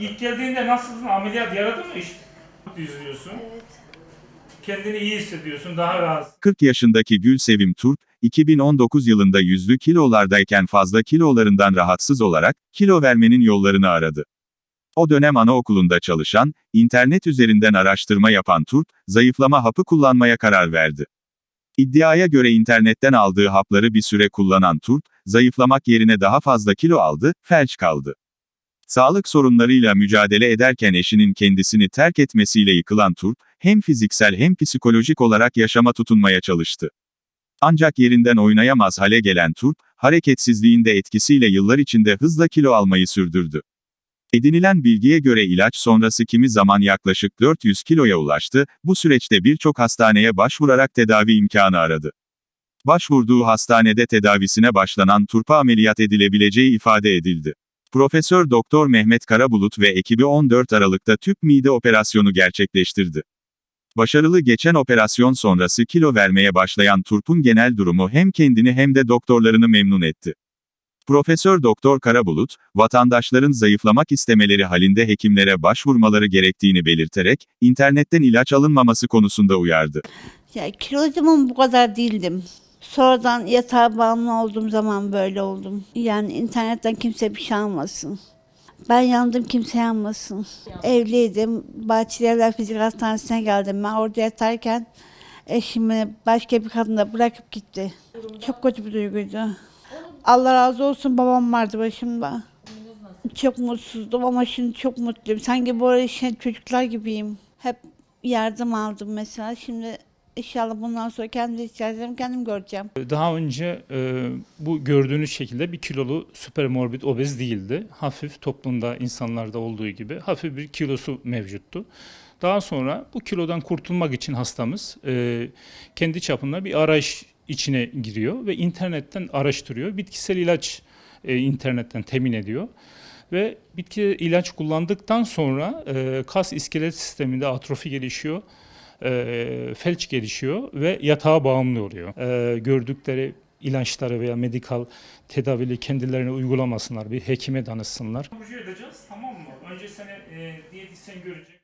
İlk geldiğinde nasılsın? Ameliyat yaradı mı işte? Yüzüyorsun. Evet. Kendini iyi hissediyorsun, daha rahat. 40 yaşındaki Gülsevim Turp, 2019 yılında yüzlü kilolardayken fazla kilolarından rahatsız olarak, kilo vermenin yollarını aradı. O dönem anaokulunda çalışan, internet üzerinden araştırma yapan Turp, zayıflama hapı kullanmaya karar verdi. İddiaya göre internetten aldığı hapları bir süre kullanan Turp, zayıflamak yerine daha fazla kilo aldı, felç kaldı. Sağlık sorunlarıyla mücadele ederken eşinin kendisini terk etmesiyle yıkılan Turp, hem fiziksel hem psikolojik olarak yaşama tutunmaya çalıştı. Ancak yerinden oynayamaz hale gelen Turp, hareketsizliğin de etkisiyle yıllar içinde hızla kilo almayı sürdürdü. Edinilen bilgiye göre ilaç sonrası kimi zaman yaklaşık 400 kiloya ulaştı, bu süreçte birçok hastaneye başvurarak tedavi imkanı aradı. Başvurduğu hastanede tedavisine başlanan Turp'a ameliyat edilebileceği ifade edildi. Profesör Doktor Mehmet Karabulut ve ekibi 14 Aralık'ta tüp mide operasyonu gerçekleştirdi. Başarılı geçen operasyon sonrası kilo vermeye başlayan Turp'un genel durumu hem kendini hem de doktorlarını memnun etti. Profesör Doktor Karabulut, vatandaşların zayıflamak istemeleri halinde hekimlere başvurmaları gerektiğini belirterek, internetten ilaç alınmaması konusunda uyardı. Ya kilo bu kadar değildim. Sonradan yatağa bağımlı olduğum zaman böyle oldum. Yani internetten kimse bir şey almasın. Ben yandım kimse yanmasın. Evliydim. Bahçelievler Fizik Hastanesi'ne geldim. Ben orada yatarken eşimi başka bir kadınla bırakıp gitti. Çok kötü bir duyguydu. Allah razı olsun babam vardı başımda. Çok mutsuzdum ama şimdi çok mutluyum. Sanki bu arada şey, çocuklar gibiyim. Hep yardım aldım mesela. Şimdi inşallah bundan sonra kendi ihtiyaçlarımı kendim göreceğim. Daha önce e, bu gördüğünüz şekilde bir kilolu süpermorbid obez değildi. Hafif toplumda insanlarda olduğu gibi hafif bir kilosu mevcuttu. Daha sonra bu kilodan kurtulmak için hastamız e, kendi çapında bir arayış içine giriyor ve internetten araştırıyor. Bitkisel ilaç e, internetten temin ediyor. Ve bitki ilaç kullandıktan sonra e, kas iskelet sisteminde atrofi gelişiyor e, felç gelişiyor ve yatağa bağımlı oluyor. E, gördükleri ilaçları veya medikal tedavili kendilerine uygulamasınlar, bir hekime danışsınlar. tamam mı? Önce seni e, diyetisyen görecek.